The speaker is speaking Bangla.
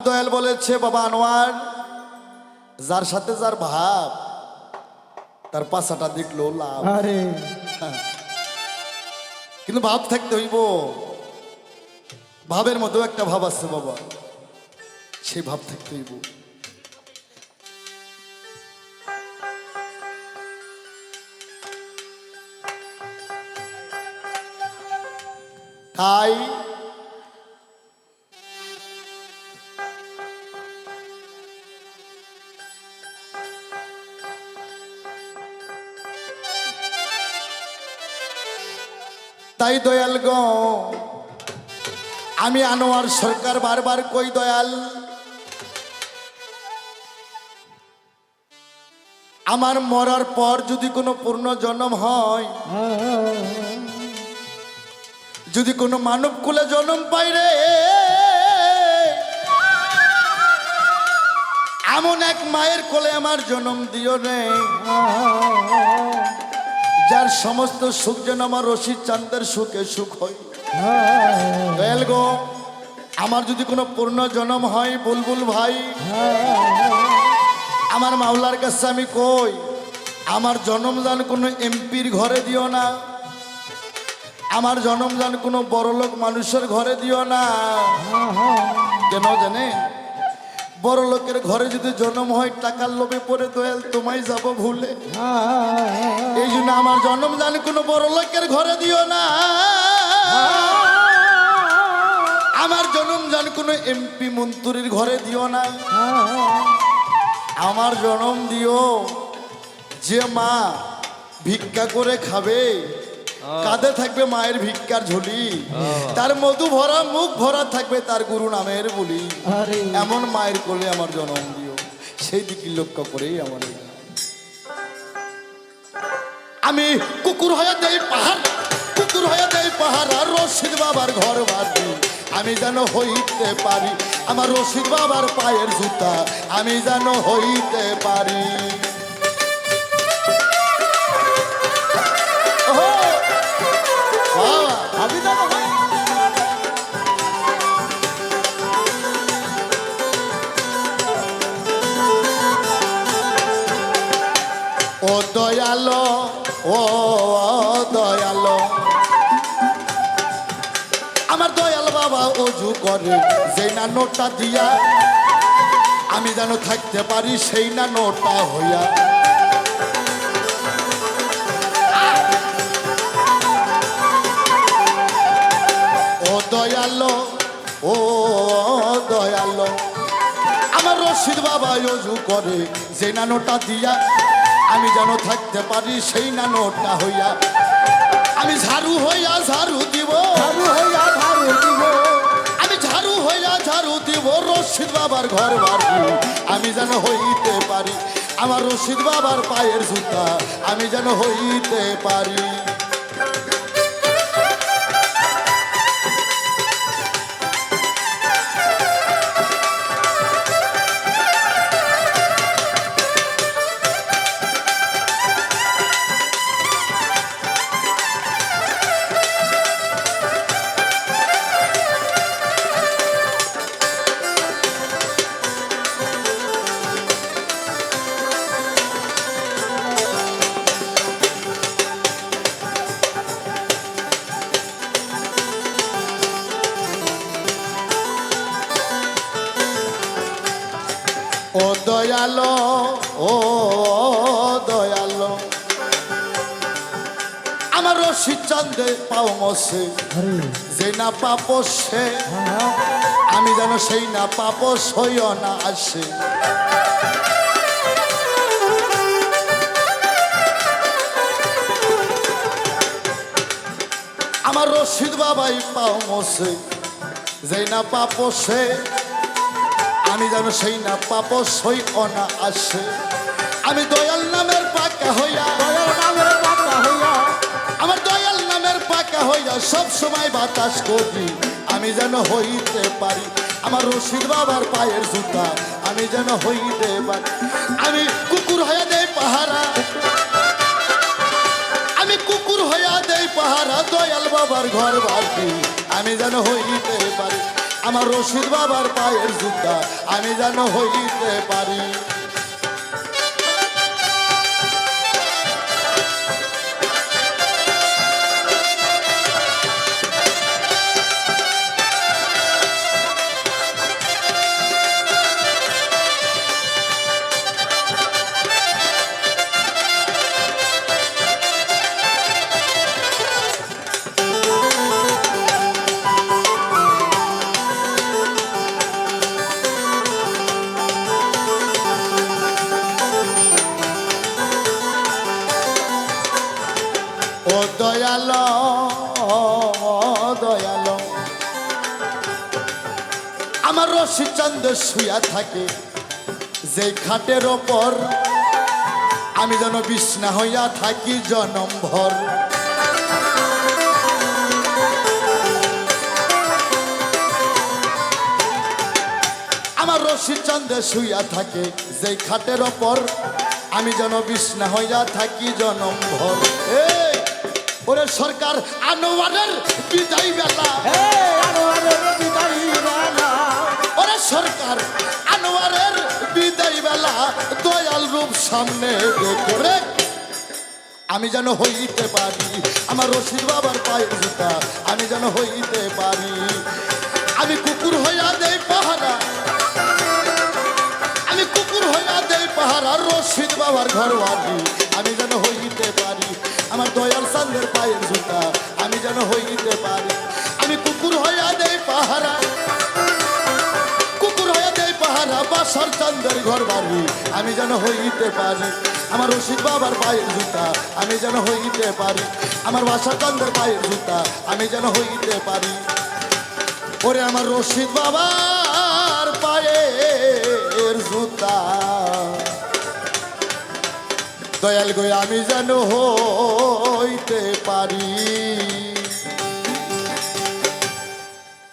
দয়াল বলেছে বাবা আনোয়ার যার সাথে যার ভাব তার পাশাটা দেখল লাভ। আরে। কিন্তু ভাব থাকতে হইব। ভাবের মতো একটা ভাব আছে বাবা। সেই ভাব থাকতে হইব। তাই তাই দয়াল গ, আমি আনোয়ার সরকার বারবার কই দয়াল। আমার মরার পর যদি কোনো পূর্ণ জন্ম হয়, যদি কোনো মানব কুলে জন্ম পাই রে, এমন এক মায়ের কোলে আমার জন্ম দিও রে। যার সমস্ত সুখ যেন আমার রশিদ চান্দের সুখে সুখ হয়। গো, আমার যদি কোনো পূর্ণ জন্ম হয়, বুলবুল ভাই, আমার মাওলার কাছে আমি কই, আমার জন্মদান কোনো এমপির ঘরে দিও না, আমার জন্মদান কোনো বড়লোক মানুষের ঘরে দিও না। কেন জানে বড় লোকের ঘরে যদি জন্ম হয়, টাকার লোভে পড়ে দয়াল, তোমায় যাব ভুলে। এই জন্য আমার জন্মদান কোনো বড় লোকের ঘরে দিও না। আমার জন্ম জান কোনো এমপি মন্ত্রীর ঘরে দিও না। আমার জন্ম দিও যে মা ভিক্ষা করে খাবে। কাঁধে থাকবে মায়ের ভিক্ষার ঝুলি। তার মধু ভরা মুখ ভরা থাকবে তার গুরু নামের বলি। এমন মায়ের কোলে আমার জন্ম দিও। সেই দিকে লক্ষ্য করেই আমার আমি কুকুর হয়ে দেই পাহাড় কুকুর হয়ে দেই পাহাড় আর রশিদ বাবার ঘর বাড়ি আমি যেন হইতে পারি আমার রশিদ বাবার পায়ের জুতা আমি যেন হইতে পারি। ও, দয়ালো। আমার দয়াল বাবা অজু করে, যেই না নোটটা দিয়া আমি যেন থাকতে পারি, সেই না নোটটা হইয়া। ও দয়ালো ও দয়ালো। আমার রশিদ বাবা অজু করে যে নানোটা দিয়া আমি যেন থাকতে পারি সেই নানোটা হইয়া। আমি ঝাড়ু হইয়া ঝাড়ু দিব। ঝাড়ু হইয়া ঝাড়ু দিব। আমি ঝাড়ু হইয়া ঝাড়ু দিব রশিদ বাবার ঘর বাড়ি। আমি যেন হইতে পারি আমার রশিদ বাবার পায়ের জুতা। আমি যেন হইতে পারি। দয়ালো ও দয়ালো। আমার রশিদ পাও মসে যে না পাপসে আমি যেন সেই না পাপস হইও না আসে। আমার রশিদ বাবাই পাও মসে যে না পাপসে আমি যেন সেই না পাপস হই না আসে আমি দয়াল নামের পাকা হইয়া দয়ার নামের পাতা হইয়া। আমার দয়াল নামের পাকা হইয়া সব সময় বাতাস করি। আমি যেন হইতে পারি আমার রশিদ বাবার পায়ের জুতা আমি যেন হইতে পারি। আমি কুকুর হয়ে দেই পাহারা আমি কুকুর হইয়া দেই পাহারা দয়াল বাবার ঘর বাড়ি। আমি যেন হইতে পারি আমার রশিদ বাবার পায়ের জুতা আমি যেন হইতে পারি। দয়াল দয়াল। আমার রশিচন্দ শুয়া থাকে যে খাটের ওপর আমি যেন বিছনা হইয়া থাকি জনম ভর। আমার রশিচন্দ্র শুইয়া থাকে যে খাটের ওপর আমি যেন বিছনা হইয়া থাকি জনম ভর। এই, ওরে সরকার আনোয়ারের বিদায় বেলা। ওরে সরকার আনোয়ারের বিদায় বেলা। দয়াল রূপ সামনে দেখো রে। আমি যেন হইতে পারি আমার রশিদ বাবার পায়ের জুতা। আমি যেন হইতে পারি আমি কুকুর হইয়া দেই পাহারা। আমি কুকুর হইয়া দেই পাহারা রশিদ বাবার ঘর আমি যেন হইতে পারি আমার দয়াল সান্দের পায়ের জুতা, আমি যেন হইতে পারি। আমি কুকুর হইয়া দেই পাহারা, কুকুর হয়ে দেয় পাহারা, বাসার চান্দের ঘর বাড়ি, আমি যেন হইতে পারি। আমার রশিদ বাবার পায়ের জুতা, আমি যেন হইতে পারি। আমার বাসার চান্দের পায়ের জুতা, আমি যেন হইতে পারি। ওরে আমার রশিদ বাবার দয়াল গয়া আমি যেন হইতে পারি।